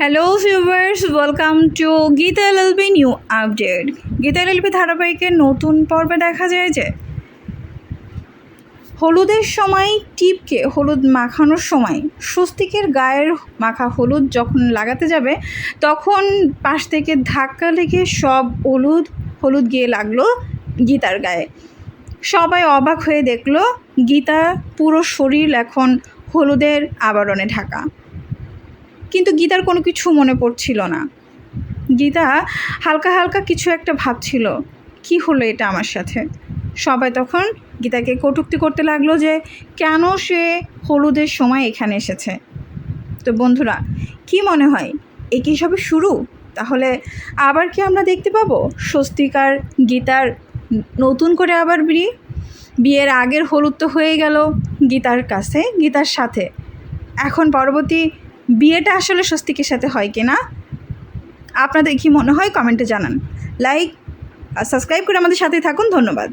Hello viewers welcome to Geeta LLB new update Geeta LLB ধারাবাহিকের নতুন পর্বে দেখা যায় যে, হলুদের সময় টিপকে হলুদ মাখানোর সময় স্বস্তিকের গায়ের মাখা হলুদ যখন লাগাতে যাবে, তখন পাশ থেকে ধাক্কা লেগে সব হলুদ হলুদ গিয়ে লাগল গীতার গায়ে। সবাই অবাক হয়ে দেখল গীতা পুরো শরীর এখন হলুদের আবরণে ঢাকা। কিন্তু গীতার কোনো কিছু মনে পড়ছিল না। গীতা হালকা হালকা কিছু একটা ভাবছিল, কি হলো এটা আমার সাথে? সবাই তখন গীতাকে কটূক্তি করতে লাগল যে, কেন সে হলুদের সময় এখানে এসেছে? তো বন্ধুরা, কি মনে হয় এ কি সবে শুরু? তাহলে আবার কি আমরা দেখতে পাবো? স্বস্তিকার গীতার নতুন করে আবার বিয়ে? বিয়ের আগের হলুদ তো হয়ে গেল গীতার কাছে, গীতার সাথে। এখন পরবর্তী বিয়েটা আসলে স্বস্তিকের সাথে হয় কি না? আপনাদের কি মনে হয়? কমেন্টে জানান। লাইক আর সাবস্ক্রাইব করে আমাদের সাথেই থাকুন। ধন্যবাদ।